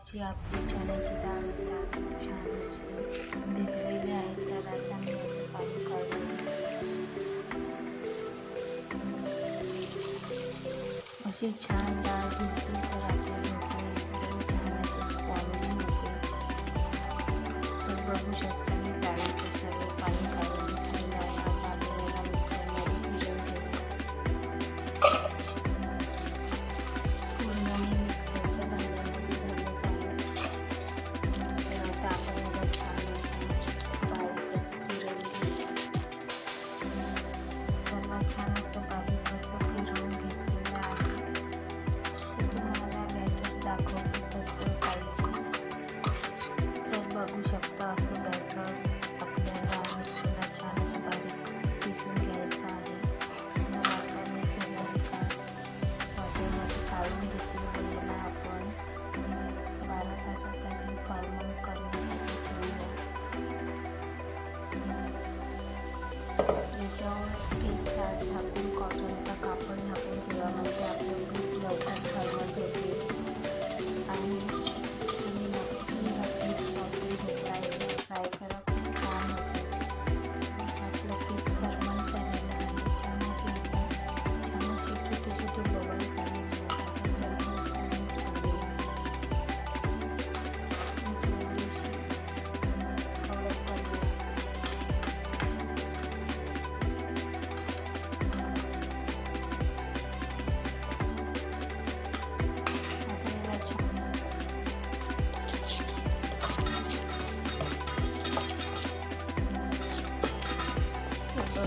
अशी आपली चण्याची डाळ आता छान अशी भिजलेली आहे. तर आता मी याचं पाणी काढून अशी छान डाळ भिजली तर आपल्या छान असे स्पॉन्जी होते. तर बघू शकतो बघू शकता असं बॅटर आपल्याला मिक्सरला छान असं बारीक पिसून घ्यायचं आहे. तर आता मी त्याला एका वाटेमध्ये काढून घेतलेलं याला आपण. बारा तासासाठी फॉर्मल करण्यासाठी ठेवूया याच्यावर एक तास झाकून कॉटनचा कापड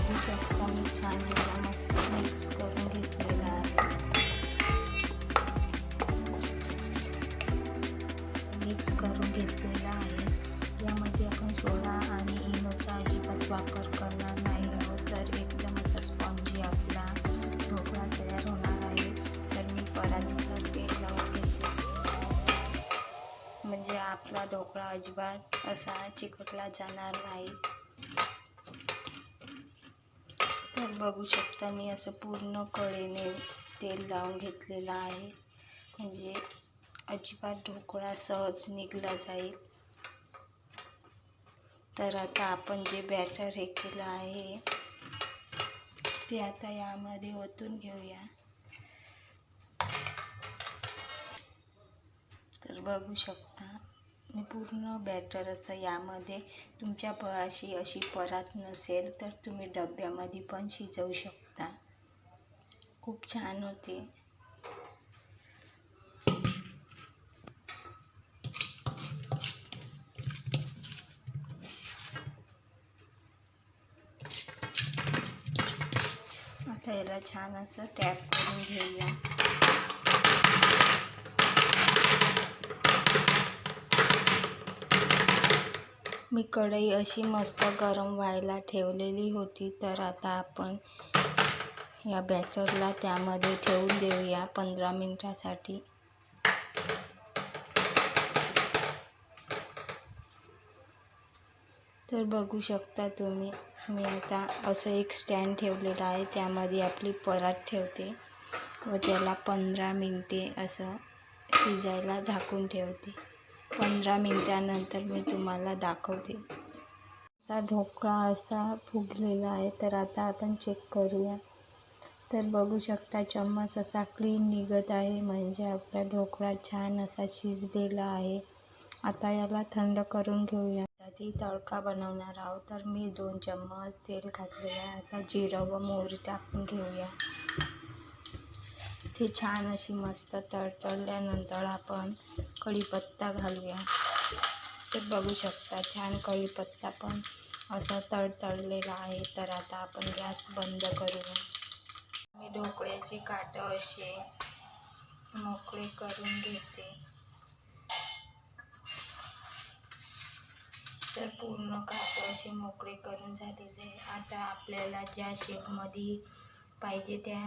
बघू शकता मी छान याला मस्त मिक्स करून घेतलेला आहे मिक्स करून घेतलेला आहे यामध्ये आपण सोडा आणि इनोचा अजिबात वापर करणार नाही आहोत तर एकदम असा स्पॉन्जी आपला ढोकळा तयार होणार आहे तर मी परातीला तेल लावून घेतले म्हणजे आपला ढोकळा अजिबात असा चिकटला जाणार नाही. तर बघू शकता मी असं पूर्ण कळेने तेल लावून घेतलेलं आहे. म्हणजे अजिबात ढोकळा सहज निघला जाईल. तर आता आपण जे बॅटर हे केलं आहे ते आता यामध्ये ओतून घेऊया. तर बघू शकता. पूर्ण बॅटर असं यामध्ये तुमच्या पळाशी अशी परात नसेल तर तुम्ही डब्यामध्ये पण शिजवू शकता. खूप छान होते. आता याला छान असं टॅप करून घेऊया. मी कढई अशी मस्त गरम व्हायला ठेवलेली होती. तर आता आपण या बॅटरला त्यामध्ये ठेवून देऊया पंधरा मिनटासाठी. तर बघू शकता तुम्ही मी आता असं एक स्टँड ठेवलेलं आहे. त्यामध्ये आपली परात ठेवते व त्याला पंधरा मिनटे असं शिजायला झाकून ठेवते. पंधरा मिनटानंतर मी तुम्हाला दाखवते. असा ढोकळा असा फुगलेला आहे तर आता आपण चेक करूया. तर बघू शकता चम्मच असा क्लीन निघत आहे म्हणजे आपला ढोकळा छान असा शिजलेला आहे. आता याला थंड करून घेऊया. आता ती तडका बनवणार आहोत तर मी दोन चम्मच तेल घातलेलं आहे. आता जिरं व मोहरी टाकून घेऊया. ती छान अशी मस्त तडतडल्यानंतर आपण कढीपत्ता घालूया. ते बघू शकता छान कढीपत्ता पण असा तडतडलेला आहे. तर आता आपण गॅस बंद करूया. मी ढोकळ्याची काटं असे मोकळे करून घेते. तर पूर्ण काटं असे मोकळे करून झालेले आता आपल्याला ज्या शेपमध्ये पाहिजे त्या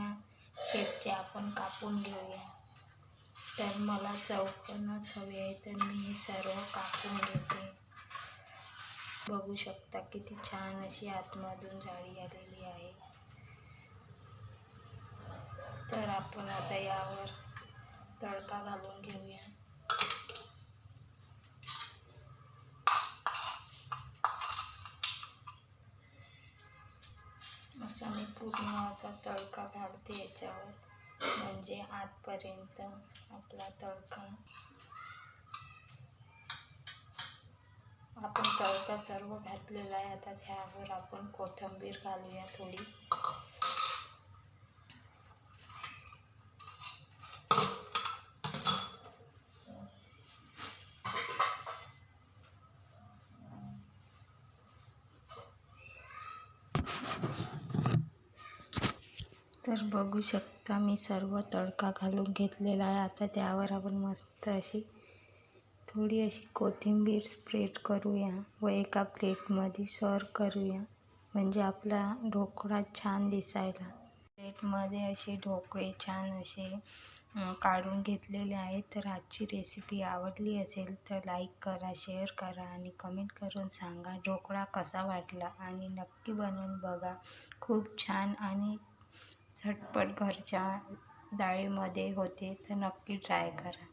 शेपचे आपण कापून घेऊया. तर मला चौकनच हवे आहे तर मी हे सर्व कापून घेते. बघू शकता किती छान अशी आतमधून जाळी आलेली आहे. तर आपण आता यावर तडका घालून घेऊया. आणि पूर्ण असा तडका घालते याच्यावर. म्हणजे आतपर्यंत आपला तडका. आपण तडका सर्व घातलेला आहे. आता त्यावर आपण कोथिंबीर घालूया थोडी. तर बघू शकता मी सर्व तडका घालून घेतलेला आहे. आता त्यावर आपण मस्त अशी थोडी अशी कोथिंबीर स्प्रेड करूया व एका प्लेटमध्ये सर्व करूया. म्हणजे आपला ढोकळा छान दिसायला. प्लेटमध्ये असे ढोकळे छान असे काढून घेतलेले आहेत. तर आजची रेसिपी आवडली असेल तर लाईक करा शेअर करा आणि कमेंट करून सांगा ढोकळा कसा वाटला. आणि नक्की बनवून बघा. खूप छान आणि झटपट घरच्या डाळीमध्ये होते तर नक्की ट्राय करा.